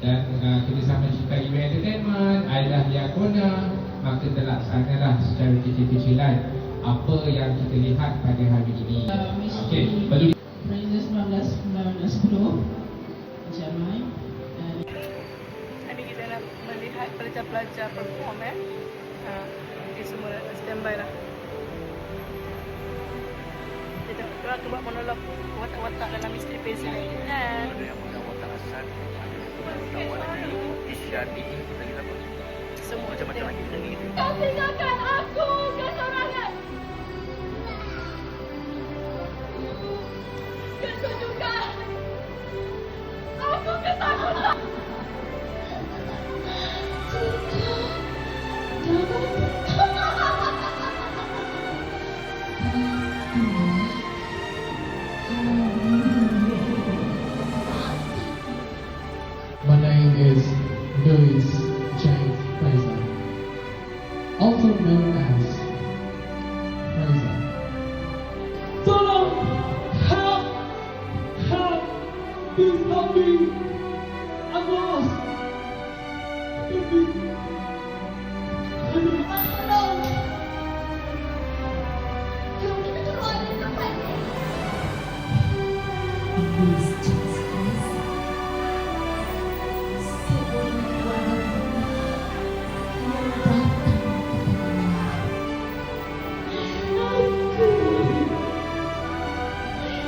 dan uh, kerjasama Cita Event Entertainment, Ailah Diakona, maka terlaksanalah secara kecil-kecilan apa yang kita lihat pada hari ini. Uh, Okey, perlu Princess 19 1910 Jamai dan Hari kita nak melihat pelajar-pelajar perform eh. Ha, okay, semua standby lah. Kita kita akan buat monolog watak-watak dalam misteri pensel ni. Kan? Asal ada watak lagi isyadi lagi apa Semua macam-macam lagi kita Kau tinggalkan aku kesorangan. Ketunjukkan. Is Louis James Fraser, also known as Fraser. Tolong! Help! Help! Please help me! I'm lost! Help me! Jom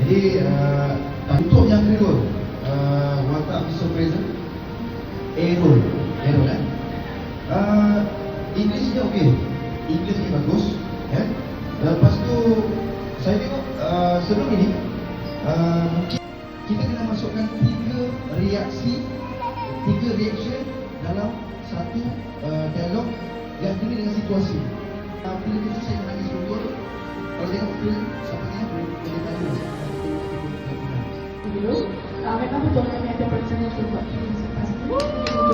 jadi uh, untuk yang kedua uh, watak. Fraser Aerol Aerol kan uh, English dia okey. English dia bagus kan lepas tu saya tengok uh, sebelum ini uh, mungkin kita kena masukkan tiga reaksi tiga reaction dalam satu uh, dialog yang kena dengan situasi. Uh, filem itu saya menangis Akin ako doon na medyo personal yung pag-iisip.